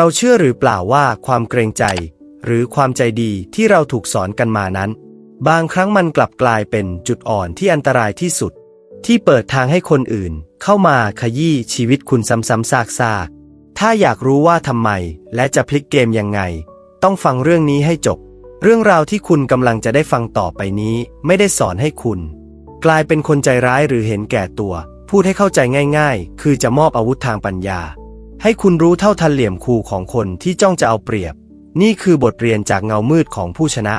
เราเชื่อหรือเปล่าว่าความเกรงใจ หรือความใจดีที่เราถูกสอนกันมานั้น บางครั้งมันกลับกลายเป็นจุดอ่อนที่อันตรายที่สุด ที่เปิดทางให้คนอื่น เข้ามาขยี้ชีวิตคุณซ้ำๆซากๆ ถ้าอยากรู้ว่าทำไม และจะพลิกเกมยังไง ต้องฟังเรื่องนี้ให้จบ เรื่องราวที่คุณกำลังจะได้ฟังต่อไปนี้ ไม่ได้สอนให้คุณ กลายเป็นคนใจร้ายหรือเห็นแก่ตัว พูดให้เข้าใจง่าย ๆ คือจะมอบอาวุธทางปัญญา ให้คุณรู้เท่าทันเหลี่ยมคูของคนที่จ้องจะเอาเปรียบ นี่คือบทเรียนจากเงามืดของผู้ชนะ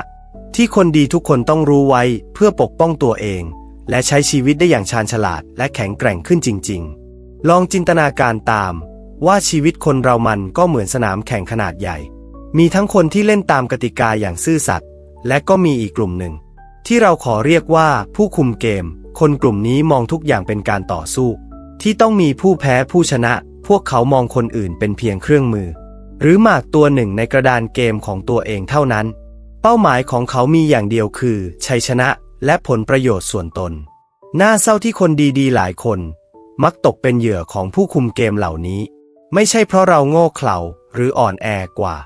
ที่คนดีทุกคนต้องรู้ไว้เพื่อปกป้องตัวเอง และใช้ชีวิตได้อย่างชาญฉลาดและแข็งแกร่งขึ้นจริง ๆ ลองจินตนาการตาม ว่าชีวิตคนเรามันก็เหมือนสนามแข่งขนาดใหญ่ มีทั้งคนที่เล่นตามกติกาอย่างซื่อสัตย์และก็มีอีกกลุ่มหนึ่ง ที่เราขอเรียกว่าผู้คุมเกม คนกลุ่มนี้มองทุกอย่างเป็นการต่อสู้ ที่ต้องมีผู้แพ้ผู้ชนะ วกเขามองคนอื่นเป็นเพียงเครื่องมือ หรือหมากตัวหนึ่งในกระดานเกมของตัวเองเท่านั้น เป้าหมายของเขามีอย่างเดียวคือ ชัยชนะและผลประโยชน์ส่วนตน น่าเศร้าที่คนดีๆ หลายคน มักตกเป็นเหยื่อของผู้คุมเกมเหล่านี้ ไม่ใช่เพราะเราโง่เขลาหรืออ่อนแอกว่า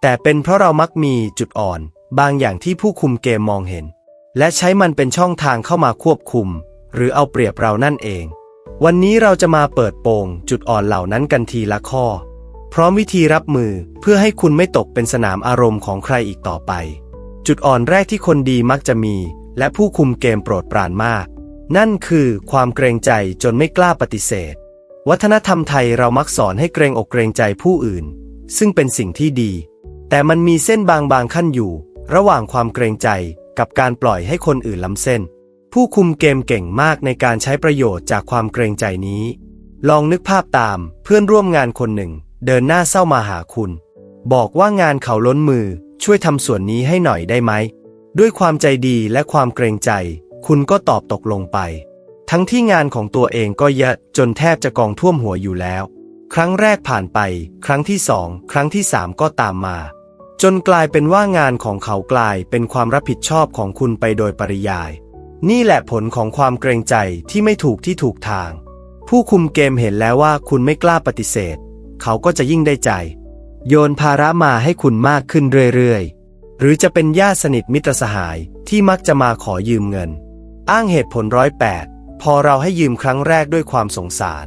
แต่เป็นเพราะเรามักมีจุดอ่อน บางอย่างที่ผู้คุมเกมมองเห็น และใช้มันเป็นช่องทางเข้ามาควบคุม หรือเอาเปรียบเรานั่นเอง วันนี้เราจะมาเปิดโปงจุดอ่อนเหล่านั้นกันทีละข้อ พร้อมวิธีรับมือเพื่อให้คุณไม่ตกเป็นสนามอารมณ์ของใครอีกต่อไป จุดอ่อนแรกที่คนดีมักจะมี และผู้คุมเกมโปรดปรานมาก นั่นคือความเกรงใจจนไม่กล้าปฏิเสธ วัฒนธรรมไทยเรามักสอนให้เกรงอกเกรงใจผู้อื่น ซึ่งเป็นสิ่งที่ดี แต่มันมีเส้นบางบางขั้นอยู่ ระหว่างความเกรงใจกับการปล่อยให้คนอื่นล้ำเส้น ผู้คุมเกมเก่งมากในการใช้ประโยชน์จากความเกรงใจนี้ ลองนึกภาพตามเพื่อนร่วมงานคนหนึ่ง เดินหน้าเศร้ามาหาคุณ บอกว่างานเขาล้นมือช่วยทำส่วนนี้ให้หน่อยได้ไหม ด้วยความใจดีและความเกรงใจ คุณก็ตอบตกลงไป ทั้งที่งานของตัวเองก็เยอะจนแทบจะกองท่วมหัวอยู่แล้ว ครั้งแรกผ่านไป ครั้งที่สองครั้งที่สามก็ตามมา จนกลายเป็นว่างานของเขากลายเป็นความรับผิดชอบของคุณไปโดยปริยาย นี่แหละผลของความเกรงใจที่ไม่ถูกที่ถูกทาง ผู้คุมเกมเห็นแล้วว่าคุณไม่กล้าปฏิเสธ เขาก็จะยิ่งได้ใจ โยนภาระมาให้คุณมากขึ้นเรื่อยๆ หรือจะเป็นญาติสนิทมิตรสหายที่มักจะมาขอยืมเงิน อ้างเหตุผลร้อยแปดพอเราให้ยืมครั้งแรกด้วยความสงสาร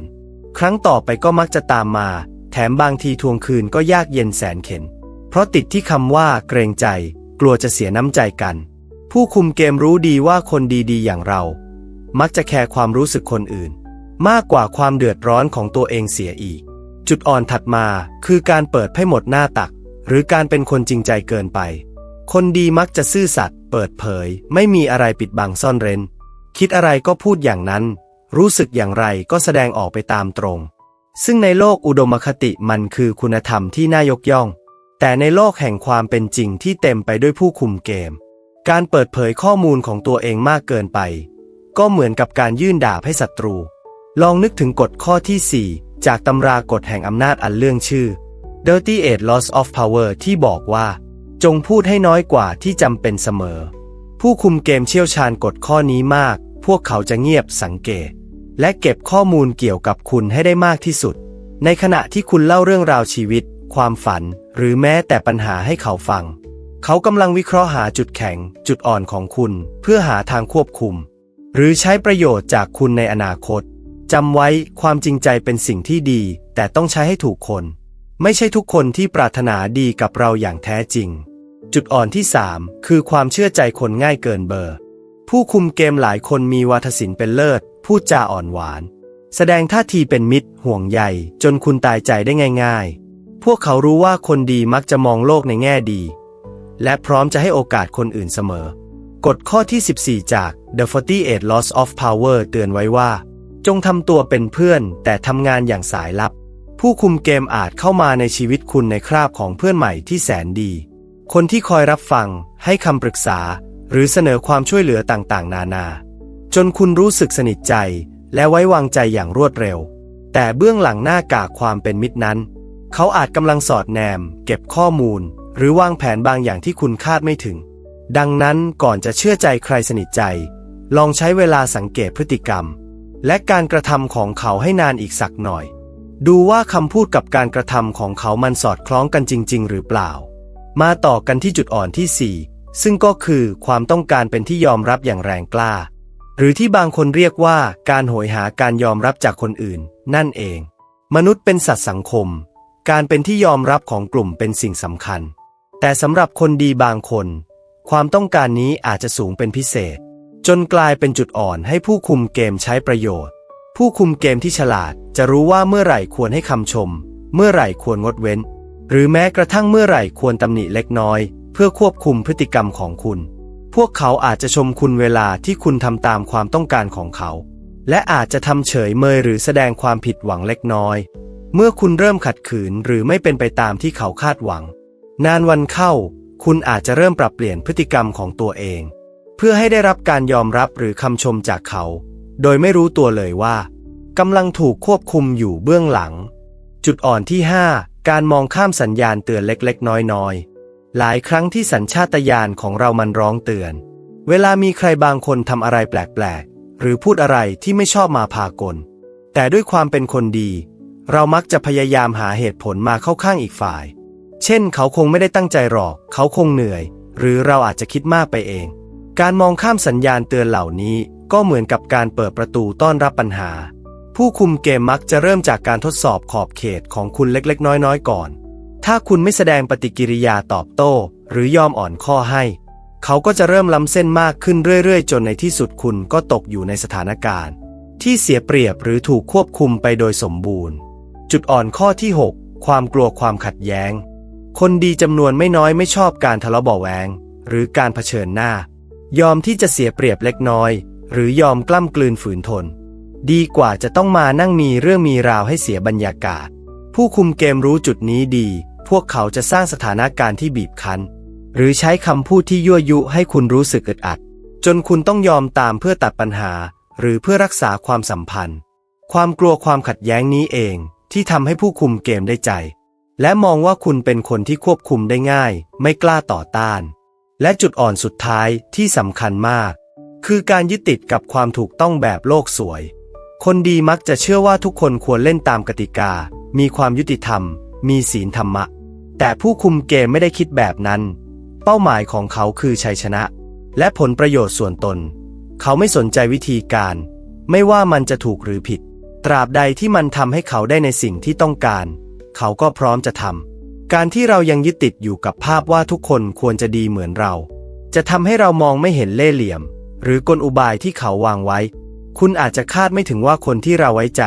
ครั้งต่อไปก็มักจะตามมา แถมบางทีทวงคืนก็ยากเย็นแสนเข็น เพราะติดที่คำว่าเกรงใจ กลัวจะเสียน้ำใจกัน ผู้คุมเกมรู้ดีว่าคนดีๆ อย่างเรา มักจะแคร์ความรู้สึกคนอื่น มากกว่าความเดือดร้อนของตัวเองเสียอีก จุดอ่อนถัดมาคือการเปิดให้หมดหน้าตัก หรือการเป็นคนจริงใจเกินไป คนดีมักจะซื่อสัตย์เปิดเผย ไม่มีอะไรปิดบังซ่อนเร้น คิดอะไรก็พูดอย่างนั้น รู้สึกอย่างไรก็แสดงออกไปตามตรง ซึ่งในโลกอุดมคติมันคือคุณธรรมที่น่ายกย่อง แต่ในโลกแห่งความเป็นจริงที่เต็มไปด้วยผู้คุมเกม การเปิดเผยข้อมูลของตัวเองมากเกินไป ก็เหมือนกับการยื่นดาบให้ศัตรู ลองนึกถึงกฎข้อที่ 4 จากตำรากฎแห่งอำนาจอันเรื่องชื่อ Dirty Eight Laws of Power ที่บอกว่า จงพูดให้น้อยกว่าที่จำเป็นเสมอ ผู้คุมเกมเชี่ยวชาญกฎข้อนี้มาก พวกเขาจะเงียบสังเกต และเก็บข้อมูลเกี่ยวกับคุณให้ได้มากที่สุด ในขณะที่คุณเล่าเรื่องราวชีวิต ความฝัน หรือแม้แต่ปัญหาให้เขาฟัง เขากำลังวิเคราะห์หาจุดแข็ง จุดอ่อนของคุณ เพื่อหาทางควบคุม หรือใช้ประโยชน์จากคุณในอนาคตจำไว้ความจริงใจเป็นสิ่งที่ดี แต่ต้องใช้ให้ถูกคน ไม่ใช่ทุกคนที่ปรารถนาดีกับเราอย่างแท้จริง จุดอ่อนที่ 3 คือความเชื่อใจคนง่ายเกินเบอร์ ผู้คุมเกมหลายคนมีวาทศิลป์เป็นเลิศ พูดจาอ่อนหวาน แสดงท่าทีเป็นมิตร ห่วงใยจนคุณตายใจได้ง่าย ๆ พวกเขารู้ว่าคนดีมักจะมองโลกในแง่ดี และพร้อมจะให้โอกาสคนอื่นเสมอ กฎข้อที่ 14 จาก The 48 Laws of Power เตือนไว้ว่า จงทำตัวเป็นเพื่อน แต่ทำงานอย่างสายลับ ผู้คุมเกมอาจเข้ามาในชีวิตคุณในคราบของเพื่อนใหม่ที่แสนดี คนที่คอยรับฟัง ให้คำปรึกษา หรือเสนอความช่วยเหลือต่างๆ นานา จนคุณรู้สึกสนิทใจ และไว้วางใจอย่างรวดเร็ว แต่เบื้องหลังหน้ากากความเป็นมิตรนั้น เขาอาจกำลังสอดแนม เก็บข้อมูล หรือวางแผนบางอย่างที่คุณคาดไม่ถึง ดังนั้นก่อนจะเชื่อใจใครสนิทใจ ลองใช้เวลาสังเกตพฤติกรรม และการกระทำของเขาให้นานอีกสักหน่อย ดูว่าคำพูดกับการกระทำของเขามันสอดคล้องกันจริง ๆ หรือเปล่า มาต่อกันที่จุดอ่อนที่ 4 ซึ่งก็คือความต้องการเป็นที่ยอมรับอย่างแรงกล้า หรือที่บางคนเรียกว่าการโหยหาการยอมรับจากคนอื่น นั่นเอง มนุษย์เป็นสัตว์สังคม การเป็นที่ยอมรับของกลุ่มเป็นสิ่งสำคัญ แต่สำหรับคนดีบางคน ความต้องการนี้อาจจะสูงเป็นพิเศษ จนกลายเป็นจุดอ่อนให้ผู้คุมเกมใช้ประโยชน์ ผู้คุมเกมที่ฉลาดจะรู้ว่าเมื่อไหร่ควรให้คำชม เมื่อไหร่ควรงดเว้น หรือแม้กระทั่งเมื่อไหร่ควรตำหนิเล็กน้อย เพื่อควบคุมพฤติกรรมของคุณ พวกเขาอาจจะชมคุณเวลาที่คุณทำตามความต้องการของเขา และอาจจะทำเฉยเมยหรือแสดงความผิดหวังเล็กน้อย เมื่อคุณเริ่มขัดขืนหรือไม่เป็นไปตามที่เขาคาดหวัง นานวันเข้า คุณอาจจะเริ่มปรับเปลี่ยนพฤติกรรมของตัวเอง เพื่อให้ได้รับการยอมรับหรือคำชมจากเขา โดยไม่รู้ตัวเลยว่ากำลังถูกควบคุมอยู่เบื้องหลัง จุดอ่อนที่ 5 การมองข้ามสัญญาณเตือนเล็กๆ น้อยๆ หลายครั้งที่สัญชาตญาณของเรามันร้องเตือน เวลามีใครบางคนทำอะไรแปลกๆ หรือพูดอะไรที่ไม่ชอบมาพากล แต่ด้วยความเป็นคนดี เรามักจะพยายามหาเหตุผลมาเข้าข้างอีกฝ่าย เช่น เขาคงไม่ได้ตั้งใจหรอก เขาคงเหนื่อย หรือเราอาจจะคิดมากไปเอง การมองข้ามสัญญาณเตือนเหล่านี้ก็เหมือนกับการเปิดประตูต้อนรับปัญหา ผู้คุมเกมมักจะเริ่มจากการทดสอบขอบเขตของคุณเล็กๆ น้อยๆ ก่อน ถ้าคุณไม่แสดงปฏิกิริยาตอบโต้ หรือยอมอ่อนข้อให้ เขาก็จะเริ่มล้ำเส้นมากขึ้นเรื่อยๆ จนในที่สุดคุณก็ตกอยู่ในสถานการณ์ ที่เสียเปรียบหรือถูกควบคุมไปโดยสมบูรณ์ จุดอ่อนข้อที่ 6 ความกลัวความขัดแย้ง คนดีจำนวนไม่น้อยไม่ชอบการทะเลาะเบาแวง หรือการเผชิญหน้า ยอมที่จะเสียเปรียบเล็กน้อย หรือยอมกล้ำกลืนฝืนทน ดีกว่าจะต้องมานั่งมีเรื่องมีราวให้เสียบรรยากาศ ผู้คุมเกมรู้จุดนี้ดี พวกเขาจะสร้างสถานการณ์ที่บีบคั้น หรือใช้คำพูดที่ยั่วยุให้คุณรู้สึกอึดอัด จนคุณต้องยอมตามเพื่อตัดปัญหา หรือเพื่อรักษาความสัมพันธ์ ความกลัวความขัดแย้งนี้เองที่ทำให้ผู้คุมเกมได้ใจ และมองว่าคุณเป็นคนที่ควบคุมได้ง่าย ไม่กล้าต่อต้าน และจุดอ่อนสุดท้ายที่สำคัญมาก คือการยึดติดกับความถูกต้องแบบโลกสวย คนดีมักจะเชื่อว่าทุกคนควรเล่นตามกติกา มีความยุติธรรม มีศีลธรรมะ แต่ผู้คุมเกมไม่ได้คิดแบบนั้น เป้าหมายของเขาคือชัยชนะ และผลประโยชน์ส่วนตน เขาไม่สนใจวิธีการ ไม่ว่ามันจะถูกหรือผิด ตราบใดที่มันทำให้เขาได้ในสิ่งที่ต้องการ เขาก็พร้อมจะทำการที่เรายังยึดติดอยู่กับภาพว่าทุกคนควรจะดีเหมือนเรา จะทำให้เรามองไม่เห็นเล่ห์เหลี่ยม หรือกลอุบายที่เขาวางไว้ คุณอาจจะคาดไม่ถึงว่าคนที่เราไว้ใจ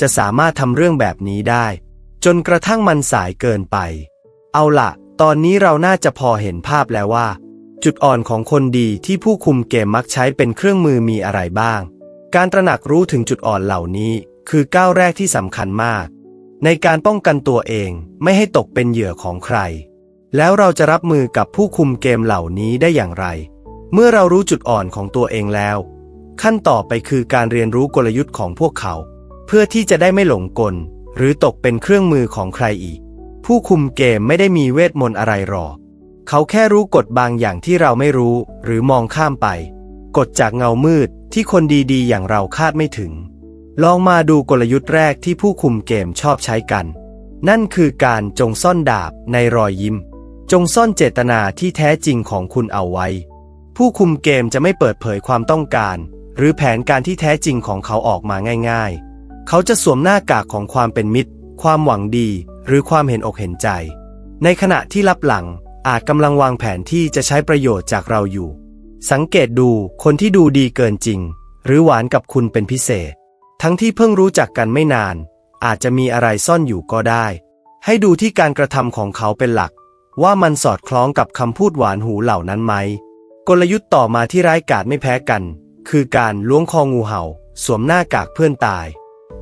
จะสามารถทำเรื่องแบบนี้ได้ จนกระทั่งมันสายเกินไป เอาล่ะตอนนี้เราน่าจะพอเห็นภาพแล้วว่า จุดอ่อนของคนดีที่ผู้คุมเกมมักใช้เป็นเครื่องมือมีอะไรบ้าง การตระหนักรู้ถึงจุดอ่อนเหล่านี้ คือก้าวแรกที่สำคัญมาก ในการป้องกันตัวเองไม่ให้ตกเป็นเหยื่อของใคร แล้วเราจะรับมือกับผู้คุมเกมเหล่านี้ได้อย่างไร เมื่อเรารู้จุดอ่อนของตัวเองแล้ว ขั้นต่อไปคือการเรียนรู้กลยุทธ์ของพวกเขา เพื่อที่จะได้ไม่หลงกล หรือตกเป็นเครื่องมือของใครอีก ผู้คุมเกมไม่ได้มีเวทมนต์อะไรหรอกเขาแค่รู้กฎบางอย่างที่เราไม่รู้ หรือมองข้ามไป กฎจากเงามืดที่คนดีๆ อย่างเราคาดไม่ถึง ลองมาดูกลยุทธ์แรกที่ผู้คุมเกมชอบใช้กัน นั่นคือการจงซ่อนดาบในรอยยิ้ม จงซ่อนเจตนาที่แท้จริงของคุณเอาไว้ ผู้คุมเกมจะไม่เปิดเผยความต้องการ หรือแผนการที่แท้จริงของเขาออกมาง่าย ๆ เขาจะสวมหน้ากากของความเป็นมิตร ความหวังดี หรือความเห็นอกเห็นใจ ในขณะที่ลับหลังอาจกำลังวางแผนที่จะใช้ประโยชน์จากเราอยู่ สังเกตดูคนที่ดูดีเกินจริง หรือหวานกับคุณเป็นพิเศษ ทั้งที่เพิ่งรู้จักกันไม่นาน อาจจะมีอะไรซ่อนอยู่ก็ได้ ให้ดูที่การกระทำของเขาเป็นหลัก ว่ามันสอดคล้องกับคำพูดหวานหูเหล่านั้นไหม กลยุทธ์ต่อมาที่ร้ายกาจไม่แพ้กัน คือการล้วงคองูเห่า สวมหน้ากากเพื่อนตาย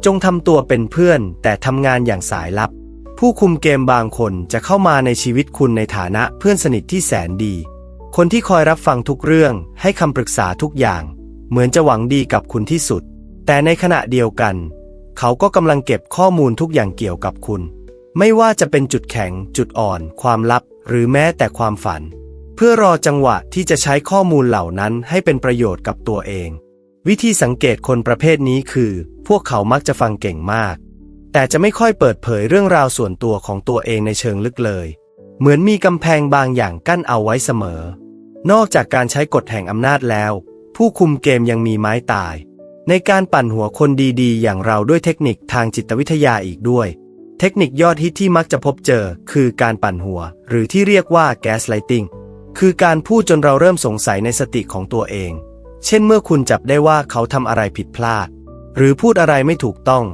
จงทำตัวเป็นเพื่อน แต่ทำงานอย่างสายลับ ผู้คุมเกมบางคนจะเข้ามาในชีวิตคุณในฐานะเพื่อนสนิทที่แสนดี คนที่คอยรับฟังทุกเรื่องให้คำปรึกษาทุกอย่าง เหมือนจะหวังดีกับคุณที่สุด แต่ในขณะเดียวกัน เขาก็กำลังเก็บข้อมูลทุกอย่างเกี่ยวกับคุณ ไม่ว่าจะเป็นจุดแข็ง จุดอ่อน ความลับ หรือแม้แต่ความฝัน เพื่อรอจังหวะที่จะใช้ข้อมูลเหล่านั้นให้เป็นประโยชน์กับตัวเอง วิธีสังเกตคนประเภทนี้คือ พวกเขามักจะฟังเก่งมาก แต่จะไม่ค่อยเปิดเผยเรื่องราวส่วนตัวของตัวเองในเชิงลึกเลย เหมือนมีกำแพงบางอย่างกั้นเอาไว้เสมอ นอกจากการใช้กฎแห่งอำนาจแล้ว ผู้คุมเกมยังมีไม้ตาย ในการปั่นหัวคนดีๆ อย่างเราด้วยเทคนิคทางจิตวิทยาอีกด้วย เทคนิคยอดฮิตที่มักจะพบเจอ คือการปั่นหัว หรือที่เรียกว่าแก๊สไลติงคือการพูดจนเราเริ่มสงสัยในสติของตัวเอง เช่นเมื่อคุณจับได้ว่าเขาทำอะไรผิดพลาด หรือพูดอะไรไม่ถูกต้อง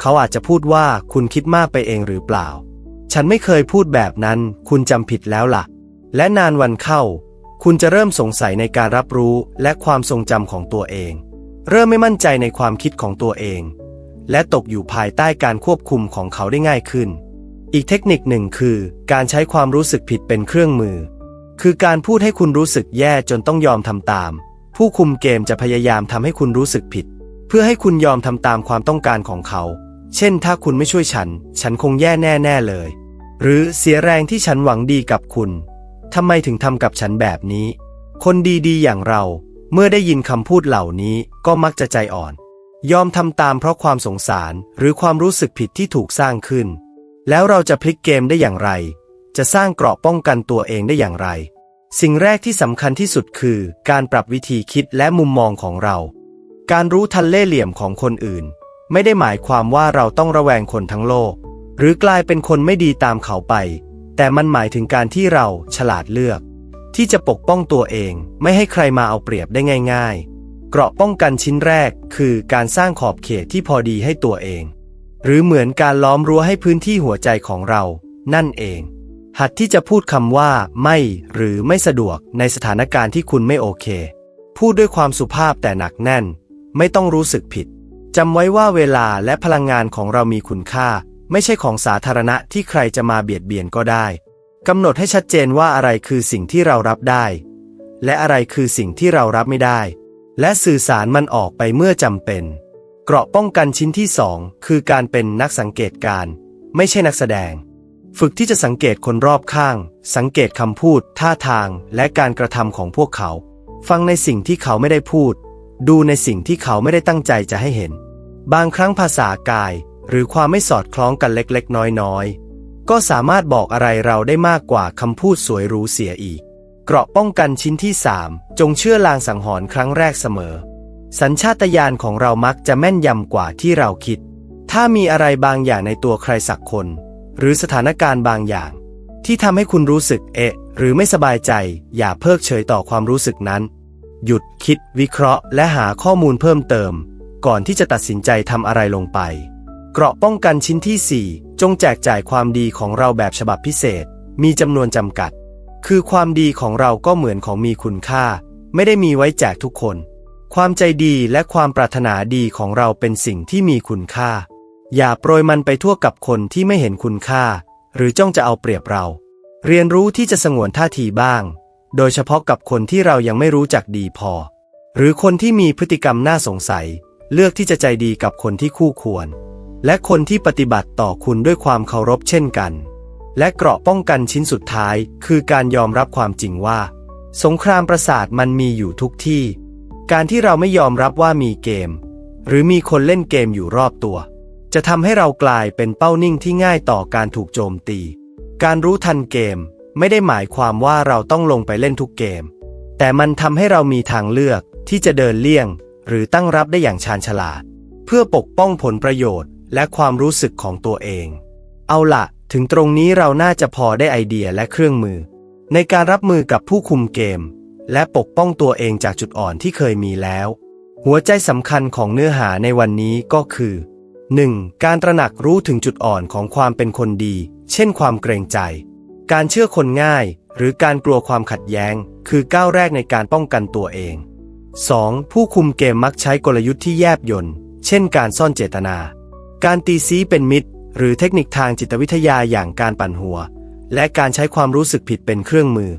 เขาอาจจะพูดว่าคุณคิดมากไปเองหรือเปล่า ฉันไม่เคยพูดแบบนั้น คุณจำผิดแล้วล่ะ และนานวันเข้า คุณจะเริ่มสงสัยในการรับรู้และความทรงจำของตัวเอง เริ่มไม่มั่นใจในความคิดของตัวเอง และตกอยู่ภายใต้การควบคุมของเขาได้ง่ายขึ้น อีกเทคนิคหนึ่งคือ การใช้ความรู้สึกผิดเป็นเครื่องมือ คือการพูดให้คุณรู้สึกแย่จนต้องยอมทำตาม ผู้คุมเกมจะพยายามทำให้คุณรู้สึกผิด เพื่อให้คุณยอมทำตามความต้องการของเขา เช่น ถ้าคุณไม่ช่วยฉัน ฉันคงแย่แน่ๆเลย หรือเสียแรงที่ฉันหวังดีกับคุณทำไมถึงทำกับฉันแบบนี้ คนดีๆอย่างเรา เมื่อได้ยินคำพูดเหล่านี้ก็มักจะใจอ่อน ยอมทำตามเพราะความสงสารหรือความรู้สึกผิดที่ถูกสร้างขึ้น แล้วเราจะพลิกเกมได้อย่างไร จะสร้างเกราะป้องกันตัวเองได้อย่างไร สิ่งแรกที่สำคัญที่สุดคือ การปรับวิธีคิดและมุมมองของเรา การรู้ทันเล่ห์เหลี่ยมของคนอื่น ไม่ได้หมายความว่าเราต้องระแวงคนทั้งโลก หรือกลายเป็นคนไม่ดีตามเขาไป แต่มันหมายถึงการที่เราฉลาดเลือก ที่จะปกป้องตัวเอง ไม่ให้ใครมาเอาเปรียบได้ง่าย ๆ เกราะป้องกันชิ้นแรกคือการสร้างขอบเขตที่พอดีให้ตัวเอง หรือเหมือนการล้อมรั้วให้พื้นที่หัวใจของเรา นั่นเอง หัดที่จะพูดคำว่า ไม่ หรือไม่สะดวกในสถานการณ์ที่คุณไม่โอเค พูดด้วยความสุภาพแต่หนักแน่น ไม่ต้องรู้สึกผิดจำไว้ว่าเวลาและพลังงานของเรามีคุณค่า ไม่ใช่ของสาธารณะที่ใครจะมาเบียดเบียนก็ได้ กำหนดให้ชัดเจนว่าอะไรคือสิ่งที่เรารับได้ และอะไรคือสิ่งที่เรารับไม่ได้ และสื่อสารมันออกไปเมื่อจำเป็น เกราะป้องกันชิ้นที่สองคือการเป็นนักสังเกตการ ไม่ใช่นักแสดง ฝึกที่จะสังเกตคนรอบข้าง สังเกตคำพูด ท่าทาง และการกระทำของพวกเขา ฟังในสิ่งที่เขาไม่ได้พูด ดูในสิ่งที่เขาไม่ได้ตั้งใจจะให้เห็น บางครั้งภาษากาย หรือความไม่สอดคล้องกันเล็กๆ น้อยๆ ก็สามารถบอกอะไรเราได้มากกว่าคำพูดสวยหรูเสียอีก เกราะป้องกันชิ้นที่ 3 จงเชื่อลางสังหรณ์ครั้งแรกเสมอ สัญชาตญาณของเรามักจะแม่นยำกว่าที่เราคิด ถ้ามีอะไรบางอย่างในตัวใครสักคน หรือสถานการณ์บางอย่าง ที่ทำให้คุณรู้สึกเอะหรือไม่สบายใจ อย่าเพิกเฉยต่อความรู้สึกนั้น หยุดคิดวิเคราะห์ และหาข้อมูลเพิ่มเติม ก่อนที่จะตัดสินใจทำอะไรลงไป เกราะป้องกันชิ้นที่ 4 จงแจกจ่ายความดีของเราแบบฉบับพิเศษ มีจำนวนจำกัด คือความดีของเราก็เหมือนของมีคุณค่า ไม่ได้มีไว้แจกทุกคน ความใจดีและความปรารถนาดีของเราเป็นสิ่งที่มีคุณค่า อย่าโปรยมันไปทั่วกับคนที่ไม่เห็นคุณค่า หรือจ้องจะเอาเปรียบเรา เรียนรู้ที่จะสงวนท่าทีบ้าง โดยเฉพาะกับคนที่เรายังไม่รู้จักดีพอ หรือคนที่มีพฤติกรรมน่าสงสัย เลือกที่จะใจดีกับคนที่คู่ควร และคนที่ปฏิบัติต่อคุณด้วยความเคารพเช่นกัน และเกราะป้องกันชิ้นสุดท้าย คือการยอมรับความจริงว่า สงครามประสาทมันมีอยู่ทุกที่ การที่เราไม่ยอมรับว่ามีเกม หรือมีคนเล่นเกมอยู่รอบตัว จะทำให้เรากลายเป็นเป้านิ่งที่ง่ายต่อการถูกโจมตี การรู้ทันเกมไม่ได้หมายความว่าเราต้องลงไปเล่นทุกเกม แต่มันทำให้เรามีทางเลือกที่จะเดินเลี่ยง หรือตั้งรับได้อย่างชาญฉลาด เพื่อปกป้องผลประโยชน์ และความรู้สึกของตัวเอง เอาละถึงตรงนี้เราน่าจะพอได้ไอเดียและเครื่องมือ ในการรับมือกับผู้คุมเกม และปกป้องตัวเองจากจุดอ่อนที่เคยมีแล้ว หัวใจสำคัญของเนื้อหาในวันนี้ก็คือ 1. การตระหนักรู้ถึงจุดอ่อนของความเป็นคนดี เช่นความเกรงใจ การเชื่อคนง่าย หรือการกลัวความขัดแย้ง คือก้าวแรกในการป้องกันตัวเอง 2. ผู้คุมเกมมักใช้กลยุทธ์ที่แยบยลเช่นการซ่อนเจตนา การตีซีเป็นมิตร หรือเทคนิคทางจิตวิทยาอย่างการปั่นหัว และการใช้ความรู้สึกผิดเป็นเครื่องมือ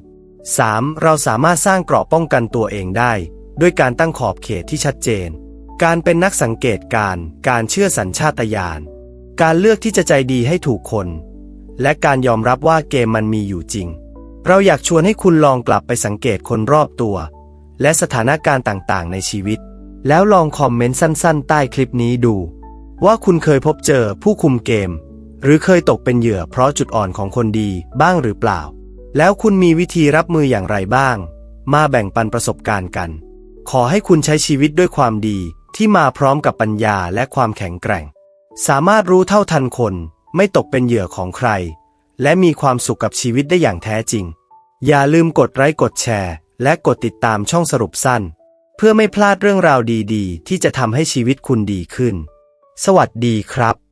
3. เราสามารถสร้างเกราะป้องกันตัวเองได้ ด้วยการตั้งขอบเขตที่ชัดเจน การเป็นนักสังเกตการ การเชื่อสัญชาตญาณ การเลือกที่จะใจดีให้ถูกคน และการยอมรับว่าเกมมันมีอยู่จริง เราอยากชวนให้คุณลองกลับไปสังเกตคนรอบตัว และสถานการณ์ต่างๆ ในชีวิต แล้วลองคอมเมนต์สั้น ๆ ใต้คลิปนี้ดู ว่าคุณเคยพบเจอผู้คุมเกม หรือเคยตกเป็นเหยื่อเพราะจุดอ่อนของคนดีบ้างหรือเปล่า แล้วคุณมีวิธีรับมืออย่างไรบ้าง มาแบ่งปันประสบการณ์กัน ขอให้คุณใช้ชีวิตด้วยความดีที่มาพร้อมกับปัญญาและความแข็งแกร่ง สามารถรู้เท่าทันคน ไม่ตกเป็นเหยื่อของใคร และมีความสุขกับชีวิตได้อย่างแท้จริง อย่าลืมกดไลค์กดแชร์ และกดติดตามช่องสรุปสั้น เพื่อไม่พลาดเรื่องราวดีๆ ที่จะทำให้ชีวิตคุณดีขึ้น สวัสดีครับ